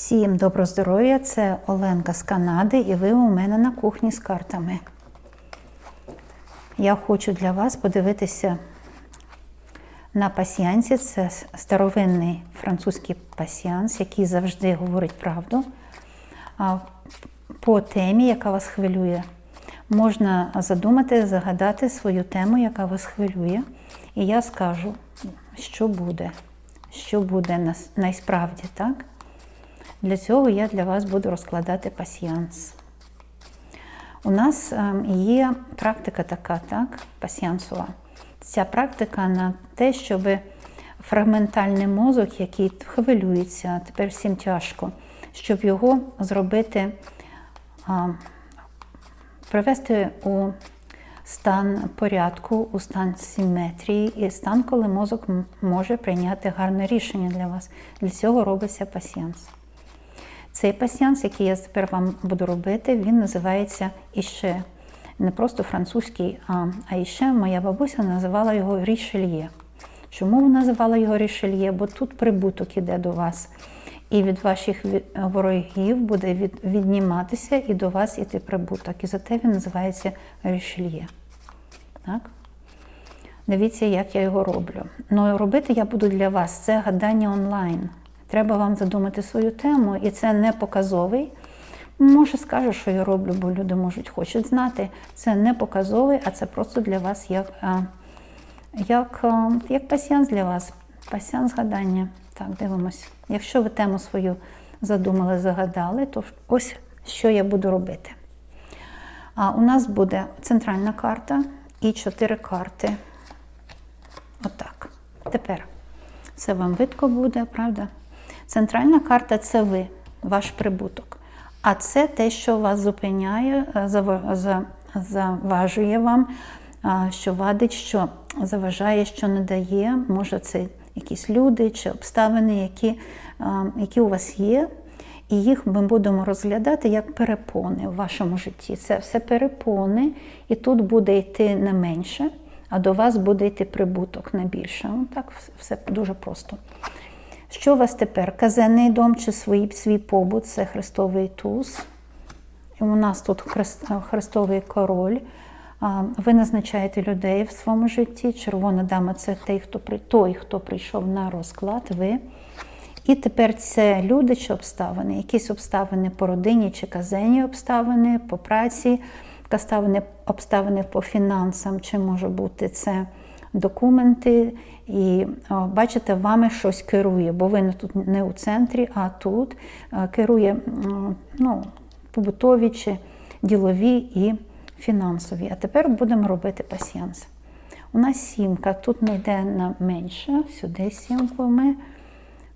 Всім добро здоров'я! Це Оленка з Канади, і ви у мене на кухні з картами. Я хочу для вас подивитися на пасіянці. Це старовинний французький пасіянс, який завжди говорить правду. По темі, яка вас хвилює. Можна задумати, загадати свою тему, яка вас хвилює. І я скажу, що буде, що буде нас- найсправді, так? Для цього я для вас буду розкладати пасіянс. У нас ем, є практика така, так, пасіянсова. Ця практика на те, щоб фрагментальний мозок, який хвилюється, тепер всім тяжко, щоб його зробити, привести у стан порядку, у стан симетрії і стан, коли мозок може прийняти гарне рішення для вас. Для цього робиться пасіянс. Цей пасіянс, який я тепер вам буду робити, він називається іще. Не просто французький, а іще моя бабуся називала його рішельє. Чому вона називала його рішельє? Бо тут прибуток іде до вас. І від ваших ворогів буде від, відніматися і до вас іти прибуток. І зате він називається рішельє. Так? Дивіться, як я його роблю. Ну, робити я буду для вас це гадання онлайн. Треба вам задумати свою тему, і це не показовий. Може, скажу, що я роблю, бо люди можуть хочуть знати. Це не показовий, а це просто для вас як, а, як, як пасіянс для вас. Пасіянс гадання. Так, дивимось. Якщо ви тему свою задумали, загадали, то ось що я буду робити. А у нас буде центральна карта і чотири карти. Отак. Тепер це вам видко буде, правда? Центральна карта це ви, ваш прибуток. А це те, що вас зупиняє, е, зава- за- заважує вам, що вадить, що заважає, що не дає. Може, це якісь люди чи обставини, які, які у вас є. І їх ми будемо розглядати як перепони в вашому житті. Це все перепони, і тут буде йти не менше, а до вас буде йти прибуток не більше. Ну, так все дуже просто. Що у вас тепер? Казенний дом чи свій, свій побут це Христовий туз. І у нас тут Христовий король. Ви назначаєте людей в своєму житті. Червона дама це той, хто той, хто прийшов на розклад. Ви. І тепер це люди чи обставини, якісь обставини по родині чи казенні обставини, по праці, обставини по фінансам, чи може бути це документи. І бачите, вами щось керує, бо ви тут не у центрі, а тут керує ну, побутові чи ділові і фінансові. А тепер будемо робити пасіянс. У нас сімка, тут не йде на менше, сюди сімку ми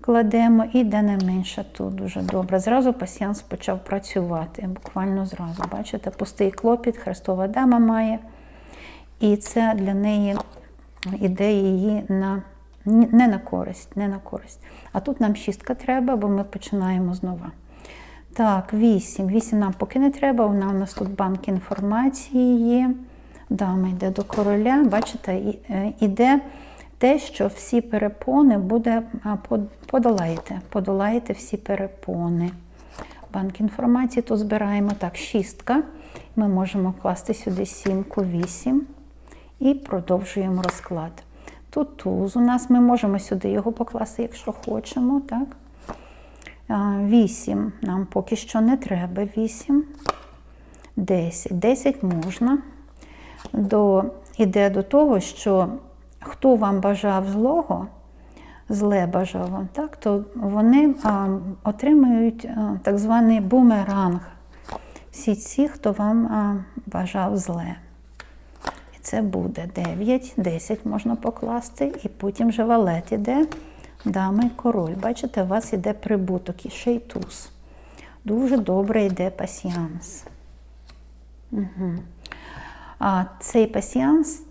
кладемо і де не менше тут дуже добре. Зразу пасіянс почав працювати, буквально зразу. Бачите, пустий клопіт, Христова дама має. І це для неї іде її на, не на користь, не на користь. А тут нам шістка треба, бо ми починаємо знову. Так, вісім. Вісім нам поки не треба. Вона у нас тут банк інформації є. Дама йде до короля. Бачите, е, іде те, що всі перепони буде подолаєте. Подолаєте всі перепони. Банк інформації тут збираємо так, шістка. Ми можемо класти сюди сімку, вісім. І продовжуємо розклад. Тут туз у нас ми можемо сюди його покласти, якщо хочемо. так? Вісім нам поки що не треба. Вісім. Десять. Десять можна. До, іде до того, що хто вам бажав злого, зле бажав вам, так, то вони а, отримують а, так званий бумеранг. Всі ці, хто вам а, бажав зле. Це буде 9, 10 можна покласти, і потім вже валет іде, дама і король. Бачите, у вас іде прибуток і ще й туз. Дуже добре йде пасіанс. Угу. А цей пасіанс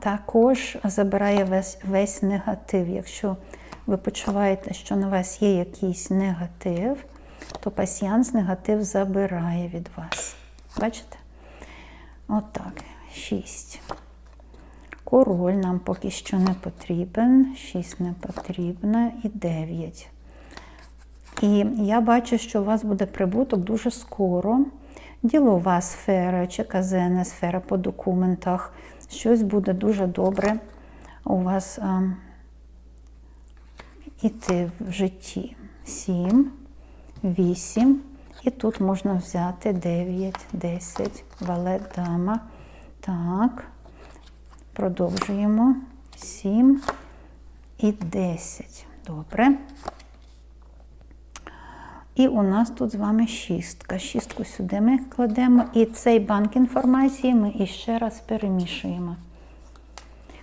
також забирає весь, весь негатив. Якщо ви почуваєте, що на вас є якийсь негатив, то пасіанс негатив забирає від вас. Бачите? Отак. Шість. Король нам поки що не потрібен, 6 не потрібно і 9. І я бачу, що у вас буде прибуток дуже скоро. Ділова сфера чи казенна сфера по документах. Щось буде дуже добре у вас а, іти в житті. 7, 8. І тут можна взяти 9, 10, валет, дама. Так. Продовжуємо. 7 і 10. Добре. І у нас тут з вами шістка. Шістку сюди ми кладемо. І цей банк інформації ми іще раз перемішуємо.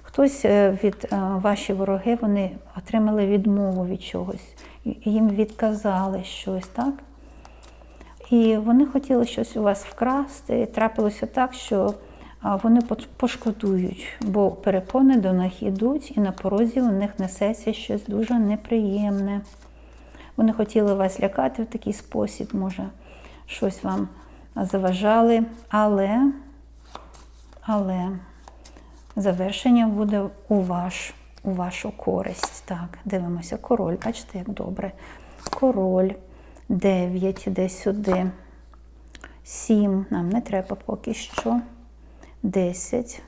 Хтось е, від е, ваші вороги вони отримали відмову від чогось, їм відказали щось, так? І вони хотіли щось у вас вкрасти. І трапилося так, що вони пошкодують, бо перепони до них йдуть, і на порозі у них несеться щось дуже неприємне. Вони хотіли вас лякати в такий спосіб, може, щось вам заважали, але, але завершення буде у, ваш, у вашу користь. Так, дивимося, король, бачите, як добре. Король, 9, іде сюди. 7, нам не треба поки що. 10.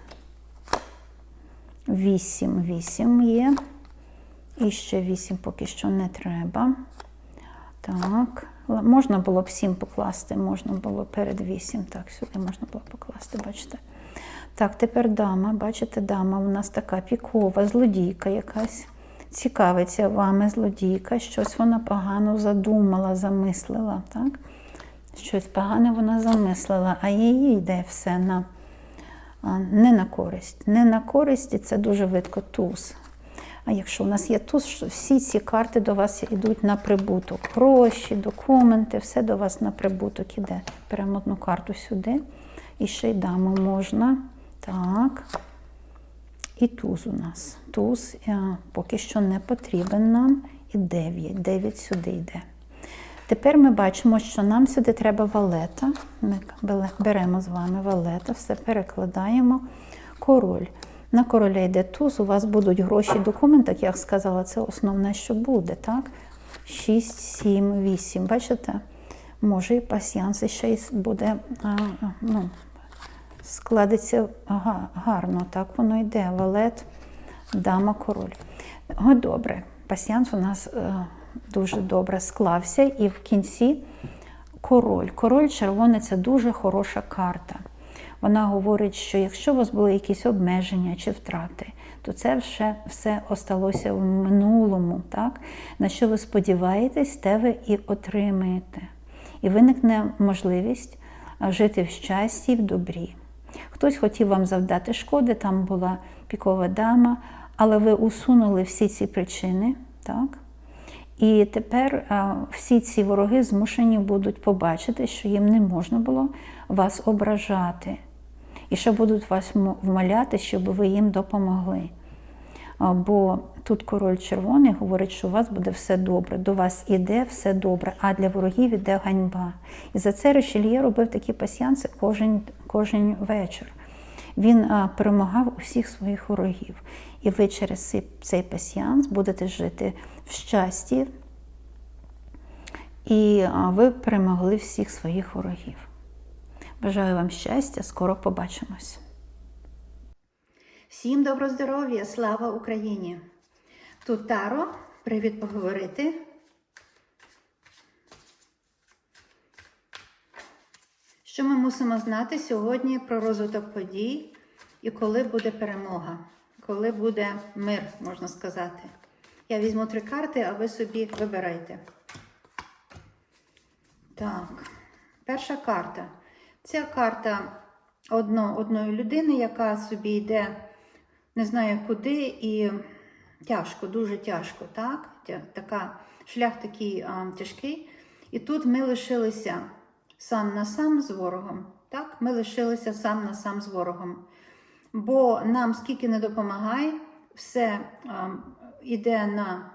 8, 8 є. І ще 8 поки що не треба. Так, можна було б 7 покласти, можна було перед 8. Так, сюди можна було покласти, бачите. Так, тепер дама. Бачите, дама у нас така пікова, злодійка якась. Цікавиться вами злодійка, щось вона погано задумала, замислила. так? Щось погане вона замислила, а їй йде все на, не на користь. Не на користь, і це дуже видко туз. А якщо у нас є туз, всі ці карти до вас йдуть на прибуток. Гроші, документи, все до вас на прибуток іде. Беремо одну карту сюди. І ще й дамо можна. Так. І туз у нас. Туз е, поки що не потрібен нам. І 9. 9 сюди йде. Тепер ми бачимо, що нам сюди треба валета. Ми беремо з вами валета, все перекладаємо. Король. На короля йде туз, у вас будуть гроші, документи, як я сказала, це основне, що буде. так? 6, 7, 8. Бачите? Може і пасіянс ще й буде ну, складеться гарно. Так воно йде. Валет, дама, король. О, добре. Пасіянс у нас е, дуже добре склався. І в кінці король. Король червоний це дуже хороша карта. Вона говорить, що якщо у вас були якісь обмеження чи втрати, то це вже все осталося в минулому. Так? На що ви сподіваєтесь, те ви і отримаєте. І виникне можливість жити в щасті і в добрі. Хтось хотів вам завдати шкоди, там була пікова дама, але ви усунули всі ці причини. Так? І тепер а, всі ці вороги змушені будуть побачити, що їм не можна було вас ображати. І що будуть вас вмоляти, щоб ви їм допомогли. Бо тут король червоний говорить, що у вас буде все добре, до вас іде все добре, а для ворогів іде ганьба. І за це Ришельє робив такі пасіянси кожен, кожен вечір. Він перемагав усіх своїх ворогів. І ви через цей, пасіянс будете жити в щасті, і ви перемогли всіх своїх ворогів. Бажаю вам щастя, скоро побачимось. Всім добро здоров'я, слава Україні! Тут Таро, привіт поговорити. Що ми мусимо знати сьогодні про розвиток подій і коли буде перемога, коли буде мир, можна сказати. Я візьму три карти, а ви собі вибирайте. Так, перша карта. Ця карта одно, одної людини, яка собі йде, не знаю куди, і тяжко, дуже тяжко, так? Така, шлях такий а, тяжкий. І тут ми лишилися сам на сам з ворогом. Так? Ми лишилися сам на сам з ворогом. Бо нам скільки не допомагає, все а, йде на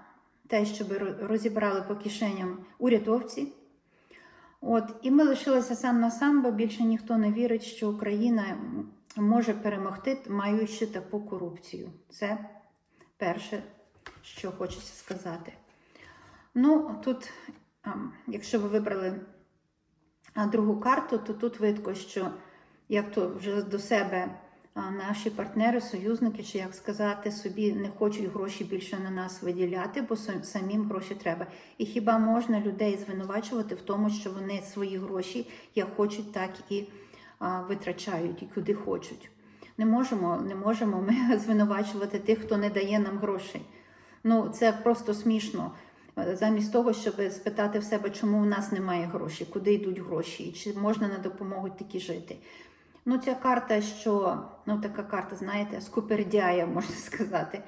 те, щоб розібрали по кишеням урядовці. От, і ми лишилися сам на сам, бо більше ніхто не вірить, що Україна може перемогти, маючи таку корупцію. Це перше, що хочеться сказати. Ну, тут а, якщо ви вибрали другу карту, то тут видко, що як то вже до себе наші партнери, союзники, чи як сказати, собі не хочуть гроші більше на нас виділяти, бо сам- самим гроші треба. І хіба можна людей звинувачувати в тому, що вони свої гроші як хочуть, так і а, витрачають, і куди хочуть. Не можемо, не можемо ми звинувачувати тих, хто не дає нам грошей. Ну, це просто смішно. Е, Замість того, щоб спитати в себе, чому в нас немає грошей, куди йдуть гроші, і чи можна на допомогу тільки жити. Ну, ця карта, що ну така карта, знаєте, скупердяя, можна сказати.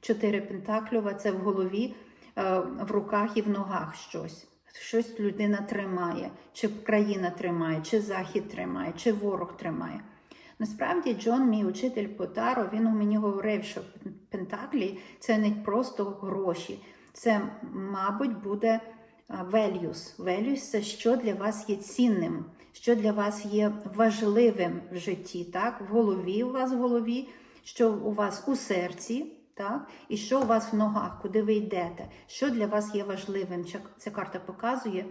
Чотири пентаклюва це в голові, е, в руках і в ногах щось. Щось людина тримає, чи країна тримає, чи захід тримає, чи ворог тримає. Насправді, Джон, мій учитель по Таро, він мені говорив, що пентаклі це не просто гроші, це, мабуть, буде values. Values – це що для вас є цінним, що для вас є важливим в житті, так? В голові у вас в голові, що у вас у серці, так? І що у вас в ногах, куди ви йдете, що для вас є важливим. Ця карта показує.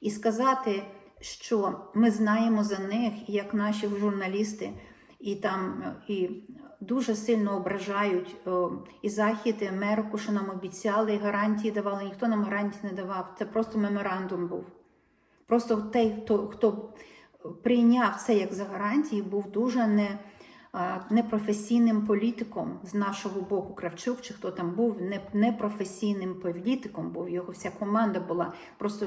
І сказати, що ми знаємо за них, як наші журналісти, і там е, і дуже сильно ображають е, і Захід, і Америку, що нам обіцяли, і гарантії давали. Ніхто нам гарантії не давав. Це просто меморандум був. Просто той, хто, хто прийняв це як за гарантії, був дуже не, непрофесійним політиком з нашого боку. Кравчук чи хто там був, непрофесійним політиком був. Його вся команда була. Просто,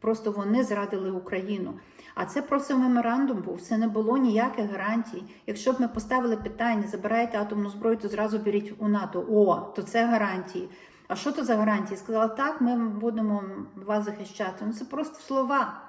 просто вони зрадили Україну. А це просто меморандум був. Це не було ніяких гарантій. Якщо б ми поставили питання, забирайте атомну зброю, то зразу беріть у НАТО. О, то це гарантії. А що то за гарантії? Сказала, так, ми будемо вас захищати. Ну це просто слова.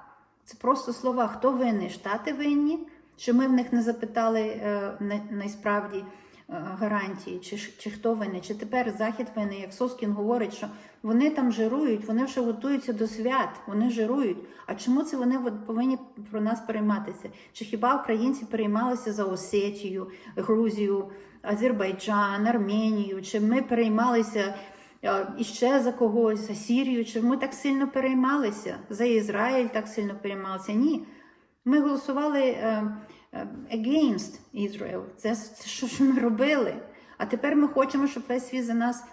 Це просто слова. Хто винний? Штати винні? Що ми в них не запитали е, насправді гарантії, чи, чи хто винний, чи тепер Захід винний, як Соскін говорить, що вони там жирують, вони вже готуються до свят, вони жирують. А чому це вони повинні про нас перейматися? Чи хіба українці переймалися за Осетію, Грузію, Азербайджан, Арменію? Чи ми переймалися е, іще за когось, за Сірію? Чи ми так сильно переймалися? За Ізраїль так сильно переймалися? Ні. Ми голосували е, е, against Israel. Це, що ж ми робили? А тепер ми хочемо, щоб весь світ за нас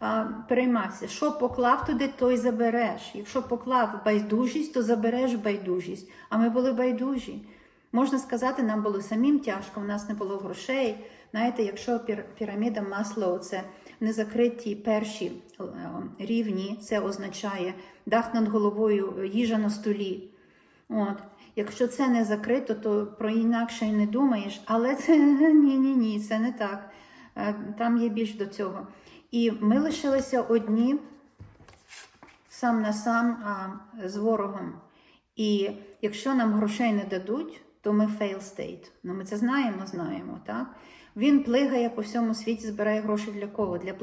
а, переймався. Що поклав туди, то й забереш. Якщо поклав байдужість, то забереш байдужість. А ми були байдужі. Можна сказати, нам було самим тяжко, у нас не було грошей. Знаєте, якщо пір- піраміда Маслоу – це незакриті перші е, рівні, це означає дах над головою, їжа на столі. От. Якщо це не закрито, то про інакше й не думаєш, але це ні, ні, ні, це не так. Е, Там є більш до цього. І ми лишилися одні сам на сам а, з ворогом. І якщо нам грошей не дадуть, то ми fail state. Ну, ми це знаємо, знаємо, так? Він плигає по всьому світі, збирає гроші для кого? Для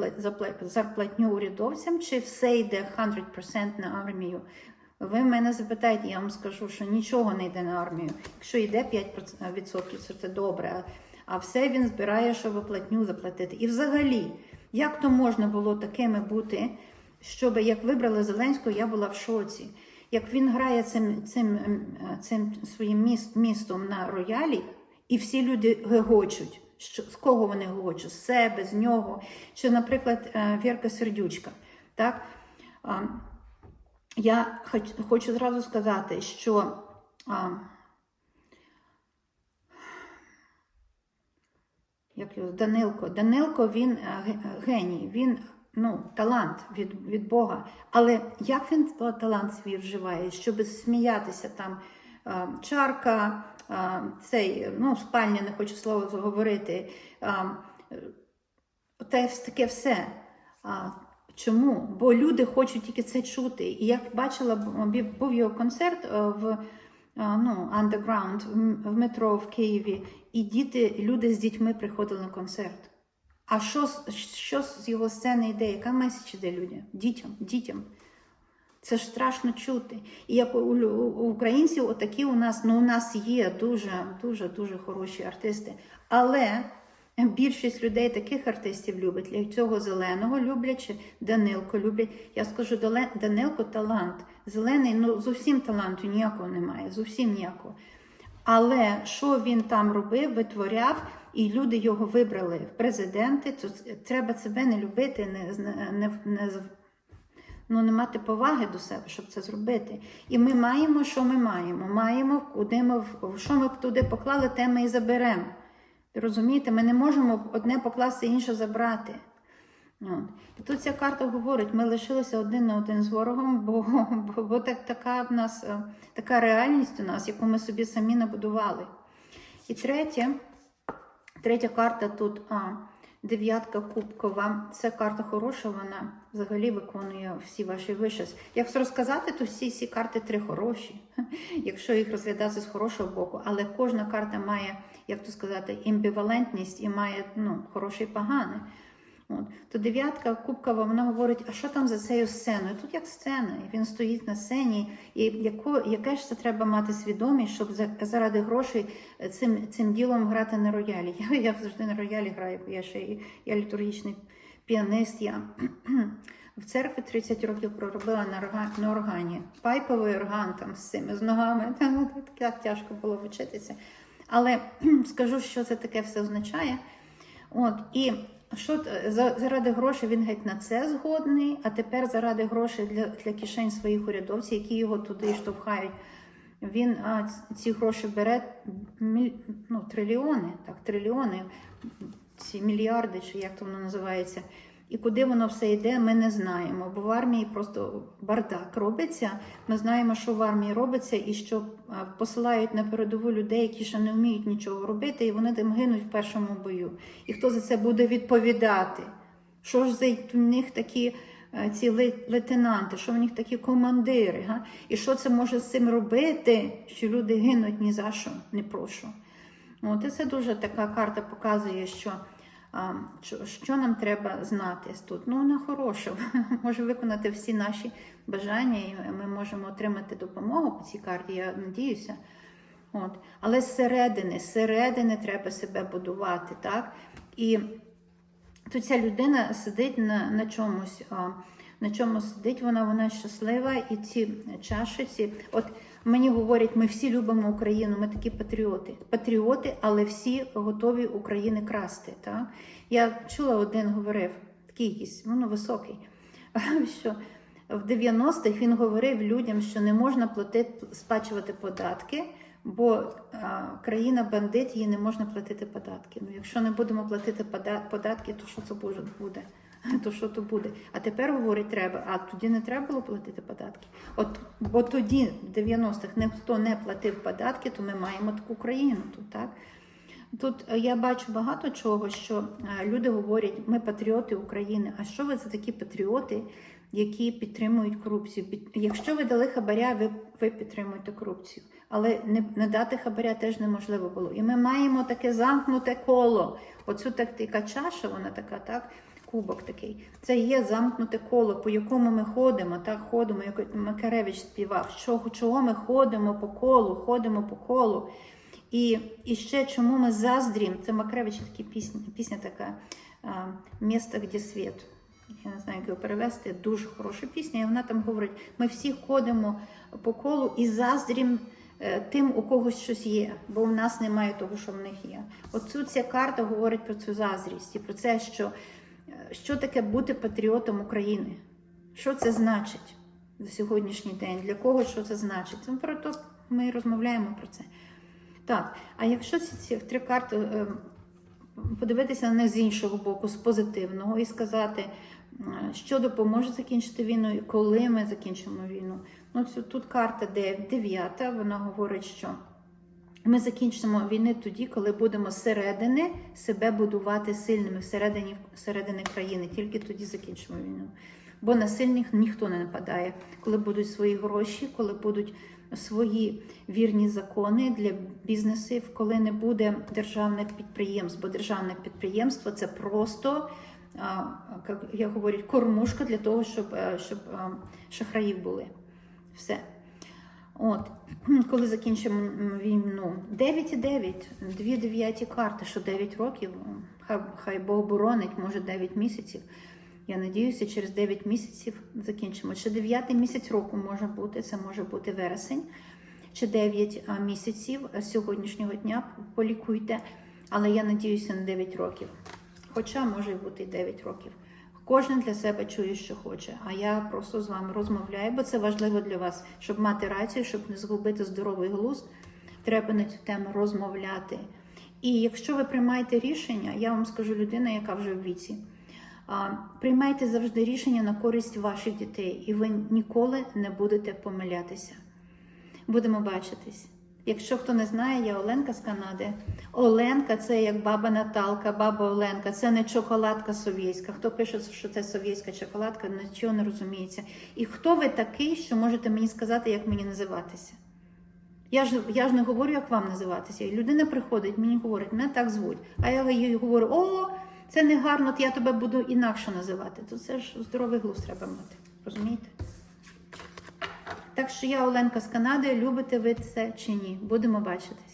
зарплатню урядовцям, чи все йде 100% на армію? Ви мене запитаєте, я вам скажу, що нічого не йде на армію. Якщо йде 5%, то це добре. А- все він збирає, щоб платню заплатити. І взагалі, як то можна було такими бути, щоб як вибрали Зеленського, я була в шоці. Як він грає цим, цим, ем, цим своїм міст, містом на роялі, і всі люди гегочуть. Що, з кого вони гегочуть? З себе, з нього. Чи, наприклад, е, Вірка Сердючка. Так? А, Я хоч- хочу зразу сказати, що а, як його Данилко. Данилко він е, геній, він ну, талант від, від Бога. Але як він та- талант свій вживає, щоб сміятися там е, чарка, е, цей, ну, спальня, не хочу слово заговорити. е, те, таке все. А, чому? Бо люди хочуть тільки це чути. І як бачила, був його концерт е, в а, ну, underground, в метро в Києві, і діти, люди з дітьми приходили на концерт. А що, що з його сцени йде? Яка меседж іде людям? Дітям, дітям. Це ж страшно чути. І як у українців, отакі у нас, ну у нас є дуже, дуже, дуже хороші артисти. Але Більшість людей таких артистів любить. Для цього зеленого люблять, чи Данилко люблять. Я скажу, Данилко талант. Зелений, ну зовсім таланту ніякого немає, зовсім ніякого. Але що він там робив, витворяв, і люди його вибрали в президенти, то треба себе не любити, не, не, не, ну, не мати поваги до себе, щоб це зробити. І ми маємо, що ми маємо. Маємо, куди ми, що ми туди поклали, те ми і заберемо. Розумієте, ми не можемо одне покласти, інше забрати. От. І тут ця карта говорить, ми лишилися один на один з ворогом, бо, бо, бо так, така в нас е, така реальність у нас, яку ми собі самі набудували. І третє, третя карта тут а, дев'ятка кубкова. Це карта хороша, вона взагалі виконує всі ваші вишес. Якщо розказати, то всі ці карти три хороші, якщо їх розглядати з хорошого боку. Але кожна карта має, як то сказати, імбівалентність і має ну, хороше і. От. То дев'ятка кубкова, вона говорить, а що там за цією сценою? Тут як сцена, і він стоїть на сцені, і яко, яке ж це треба мати свідомість, щоб за, заради грошей е, цим, цим ділом грати на роялі. Я, я завжди на роялі граю, бо я ще я літургічний піанист. Я в церкві 30 років проробила на, на органі. Пайповий орган там з цими з ногами. Там так тяжко було вчитися. Але скажу, що це таке все означає. От, і що за- заради грошей він геть на це згодний, а тепер заради грошей для, для кишень своїх урядовців, які його туди штовхають, він а, ці гроші бере міль, ну, трильйони, так, трильйони, ці мільярди, чи як то воно називається. І куди воно все йде, ми не знаємо. Бо в армії просто бардак робиться. Ми знаємо, що в армії робиться, і що посилають на передову людей, які ще не вміють нічого робити, і вони там гинуть в першому бою. І хто за це буде відповідати? Що ж за у них такі е, ці лейтенанти, що в них такі командири? Га? І що це може з цим робити, що люди гинуть ні за що, ні про що? От, і це дуже така карта показує, що, що, нам треба знати тут. Ну, вона хороша, може виконати всі наші бажання, і ми можемо отримати допомогу по цій карті, я надіюся. От. Але зсередини, зсередини треба себе будувати. так? І то ця людина сидить на, на чомусь. На чому сидить вона, вона щаслива, і ці чаші, ці, от мені говорять, ми всі любимо Україну, ми такі патріоти. Патріоти, але всі готові України красти. Так? Я чула, один говорив, такий якийсь, ну, високий, що в 90-х він говорив людям, що не можна платити, сплачувати податки, бо країна бандит, їй не можна платити податки. Ну, якщо не будемо платити податки, то що це буде? То що то буде? А тепер говорить, треба, а тоді не треба було платити податки. От бо тоді, в 90-х, ніхто не платив податки, то ми маємо таку країну тут, так? Тут е, я бачу багато чого, що е, люди говорять, ми патріоти України. А що ви за такі патріоти, які підтримують корупцію? Якщо ви дали хабаря, ви, ви підтримуєте корупцію. Але не, не дати хабаря теж неможливо було. І ми маємо таке замкнуте коло. Оцю так, така чаша, вона така, так, кубок такий. Це є замкнуте коло, по якому ми ходимо, так ходимо, як Макаревич співав. Чого, чого ми ходимо по колу, ходимо по колу. І, і ще чому ми заздрім, це Макревич такі пісня, пісня така «Місто, де світ. Я не знаю, як його перевести. Дуже хороша пісня. І вона там говорить: ми всі ходимо по колу і заздрім е, тим, у когось щось є, бо в нас немає того, що в них є. Оцю ця карта говорить про цю заздрість і про це, що, що таке бути патріотом України. Що це значить за сьогоднішній день? Для кого що це значить? Це про то ми розмовляємо про це. Так, а якщо ці, три карти е, подивитися на них з іншого боку, з позитивного, і сказати, е, що допоможе закінчити війну і коли ми закінчимо війну. Ну, тут карта де- дев'ята, вона говорить, що ми закінчимо війни тоді, коли будемо зсередини себе будувати сильними всередині, всередини країни. Тільки тоді закінчимо війну. Бо на сильних ніхто не нападає. Коли будуть свої гроші, коли будуть свої вірні закони для бізнесів, коли не буде державних підприємств, бо державне підприємство це просто. Як я кормушка для того, щоб, е, щоб е, шахраїв були. Все. От, коли закінчимо війну, 9,9, дві дев'яті карти, що 9 років, хай, Бог боронить, може 9 місяців. Я надіюся, через 9 місяців закінчимо. Чи 9 місяць року може бути, це може бути вересень, чи 9 місяців сьогоднішнього дня полікуйте. Але я надіюся на 9 років. Хоча може бути і 9 років. Кожен для себе чує, що хоче. А я просто з вами розмовляю, бо це важливо для вас, щоб мати рацію, щоб не згубити здоровий глузд. Треба на цю тему розмовляти. І якщо ви приймаєте рішення, я вам скажу людина, яка вже в віці. Приймайте завжди рішення на користь ваших дітей, і ви ніколи не будете помилятися. Будемо бачитись. Якщо хто не знає, я Оленка з Канади. Оленка це як баба Наталка, баба Оленка. Це не чоколадка совєтська. Хто пише, що це совєтська чоколадка, нічого не розуміється. І хто ви такий, що можете мені сказати, як мені називатися? Я ж, я ж не говорю, як вам називатися. І людина приходить, мені говорить, мене так звуть. А я їй говорю: о, це не гарно, то я тебе буду інакше називати. То це ж здоровий глузд треба мати. Розумієте? Так що я Оленка з Канади. Любите ви це чи ні? Будемо бачитись.